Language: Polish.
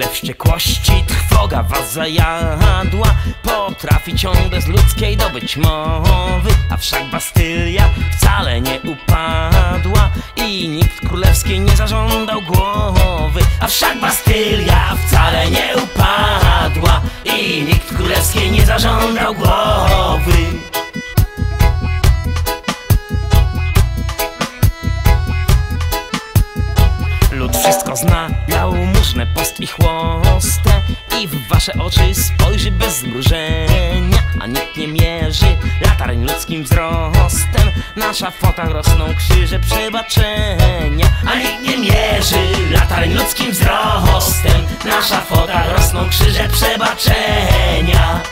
wściekłości trwoga was zajadła. Potrafi ciągle z ludzkiej dobyć mowy A wszak Bastylia wcale nie upadła. I nikt królewskiej nie zażądał głowy A wszak Bastylia wcale nie upadła. I nikt królewskiej nie zażądał głowy. Lud wszystko zna, jałmużnę, post i chłostę I w wasze oczy spojrzy bez zmrużenia A nikt nie mierzy latarń ludzkim wzrostem. Na szafotach rosną krzyże przebaczenia A nikt nie mierzy latarń ludzkim wzrostem. Na szafotach rosną krzyże przebaczenia